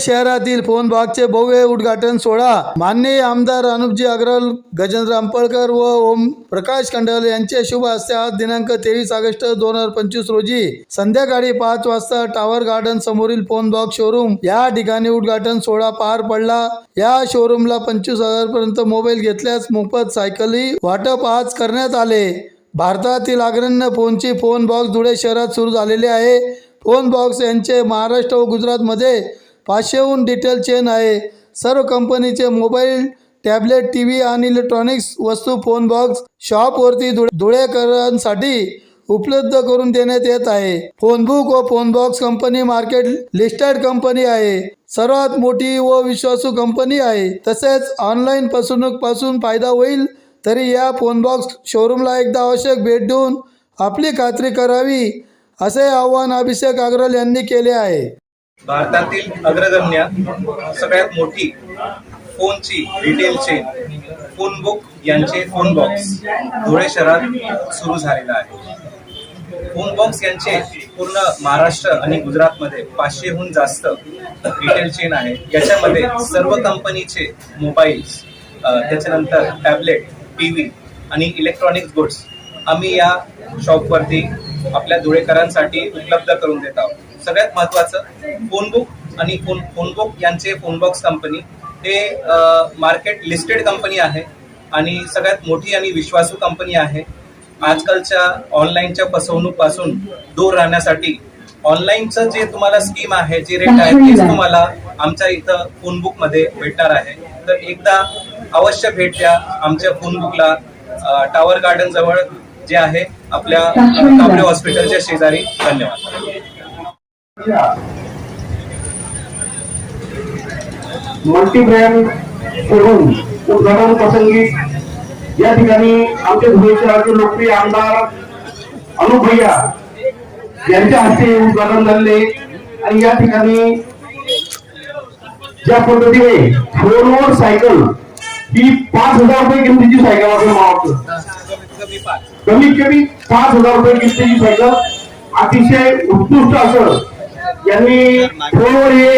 शहरातील फोन बागचे भव्य उद्घाटन सोहळा. माननीय आमदार अनुपजी अग्रवाल गजेंद्र आंपळकर व ओम प्रकाश खंडाल यांच्या शुभ हस्ते आज दिनांक तेवीस ऑगस्ट दोन हजार पंचवीस रोजी संध्याकाळी पाच वाजता टावर गार्डन समोरील फोन बॉक्स शोरूम या ठिकाणी उद्घाटन सोहळा पार पडला. या शोरूमला पंचवीस हजार पर्यंत मोबाईल घेतल्यास मोफत सायकली वाटप आज करण्यात आले. भारतातील अग्रण्य फोनची फोन बॉक्स धुळे शहरात सुरू झालेली आहे. फोन बॉक्स यांचे महाराष्ट्र व गुजरातमध्ये पाचशेहून डिटेल चेन आहे. सर्व कंपनीचे मोबाईल टॅबलेट टी व्ही आणि इलेक्ट्रॉनिक्स वस्तू फोन बॉक्स शॉपवरती धुळेकरांसाठी उपलब्ध करून देण्यात येत आहे. फोनबुक व phone box company market listed company आहे. सर्वात मोठी व विश्वासू कंपनी आहे. तसेच ऑनलाईन फसवणूकपासून फायदा होईल तरी या फोन बॉक्स शोरूमला एकदा आवश्यक भेट देऊन आपली खात्री करावी असे आवाहन अभिषेक अग्रवाल यांनी केले आहे. भारतातील अग्रगण्य सगळ्यात मोठी फोनची रिटेल चेन फोन बुक यांचे फोन बॉक्स धुळे शहरात सुरू झालेला आहे. फोन बॉक्स यांचे पूर्ण महाराष्ट्र आणि गुजरातमध्ये पाचशेहून जास्त रिटेल चेन आहे. याच्यामध्ये सर्व कंपनीचे मोबाईल्स त्याच्यानंतर टॅबलेट टी व्ही आणि इलेक्ट्रॉनिक्स गुड्स आम्ही या शॉपवरती आपल्या धुळेकरांसाठी उपलब्ध करून देत आहोत. सगळ्यात महत्वाचं फोनबुक आणि फोन फोनबुक यांचे फोनबॉक्स कंपनी हे मार्केट लिस्टेड कंपनी आहे आणि सगळ्यात मोठी आणि विश्वासू कंपनी आहे. आजकालच्या ऑनलाईनच्या फसवणूकपासून दूर राहण्यासाठी ऑनलाईनचं जे तुम्हाला स्कीम आहे जे रेट आहे तेच तुम्हाला आमच्या इथं फोनबुकमध्ये भेटणार आहे. तर एकदा अवश्य भेट द्या आमच्या फोनबुकला टावर गार्डन जवळ जे आहे आपल्या कांबळे हॉस्पिटलच्या शेजारी. धन्यवाद. मल्टीब्रँड करून उद्घाटन प्रसंगी या ठिकाणी आमचे धुळे शहराचे लोकप्रिय आमदार अनुप भैया यांच्या हस्ते उद्घाटन झाले आणि या ठिकाणी ज्या पद्धतीने फोर फोनवर सायकल ही पाच हजार रुपये किमतीची सायकल आपण मला कमीत कमी पाच हजार रुपये किमतीची सायकल अतिशय उत्कृष्ट असं यांनी फोनवर हे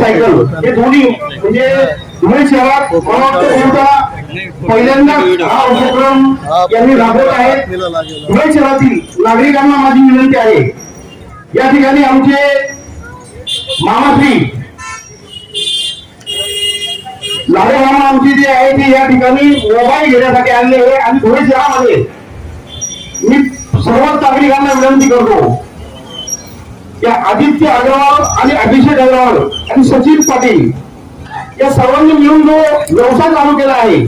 सायकल हे दोन्ही म्हणजे धुळे शहरात मला वाटतं बहुधा पहिल्यांदा हा उपक्रम यांनी राबवला आहे. धुळे शहरातील नागरिकांना माझी विनंती आहे. या ठिकाणी आमचे मामाश्री लाडे मामा आमचे जे आहे ते या ठिकाणी मोबाईल घेण्यासाठी आणले आहे आणि धुळे शहरामध्ये मी सर्वच नागरिकांना विनंती करतो. या आदित्य अग्रवाल आणि अभिषेक अग्रवाल आणि सचिन पाटील या सर्वांनी मिळून जो व्यवसाय चालू केला आहे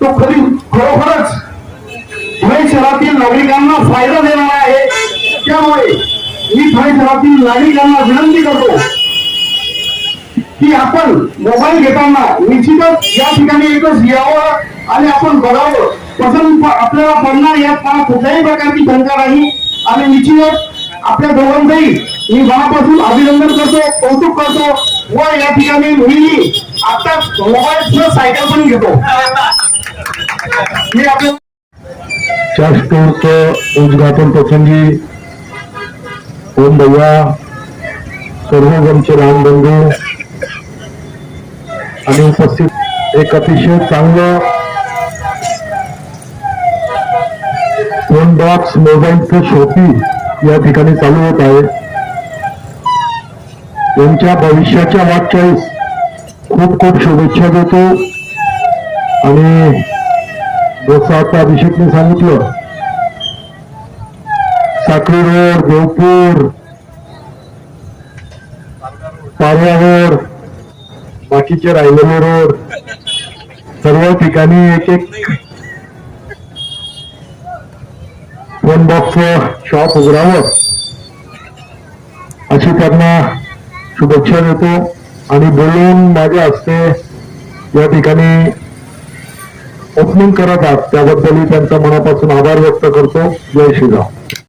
तो खरी खरोखरच धुळे शहरातील नागरिकांना फायदा देणारा आहे. त्यामुळे मी धुळे शहरातील नागरिकांना विनंती करतो की आपण मोबाईल घेताना निश्चितच या ठिकाणी एकच यावं आणि आपण बघावं. पसंत आपल्याला पडणार यात मला कुठल्याही प्रकारची शंका नाही. आणि निश्चितच आपल्या दोघांचंही मी मनापासून अभिनंदन करतो कौतुक करतो. व या ठिकाणी मी आता मोबाईल सायकल पण घेतो. मी आपल्या च्या स्टोअरचं उद्घाटन प्रसंगी ओम भैया सर्व आमचे लहान बंधू आणि उपस्थित एक अतिशय चांगलं फोन बॉक्स मोबाईलचं शॉपी या ठिकाणी चालू होत आहे. यांच्या भविष्याच्या वाटचाळीस खूप खूप शुभेच्छा देतो. आणि जसं आता अभिषेकने सांगितलं साखळी रोड देवपूर पारवा बाकीचे राहिलेले रोड सर्व ठिकाणी एक एक वन बॉक्स शॉप उघडावं अशी त्यांना शुभेच्छा देतो. आणि बोलून माझ्या हस्ते या ठिकाणी ओपनिंग करत आहात. त्याबद्दलही त्यांचा मनापासून आभार व्यक्त करतो. जय श्रीराम.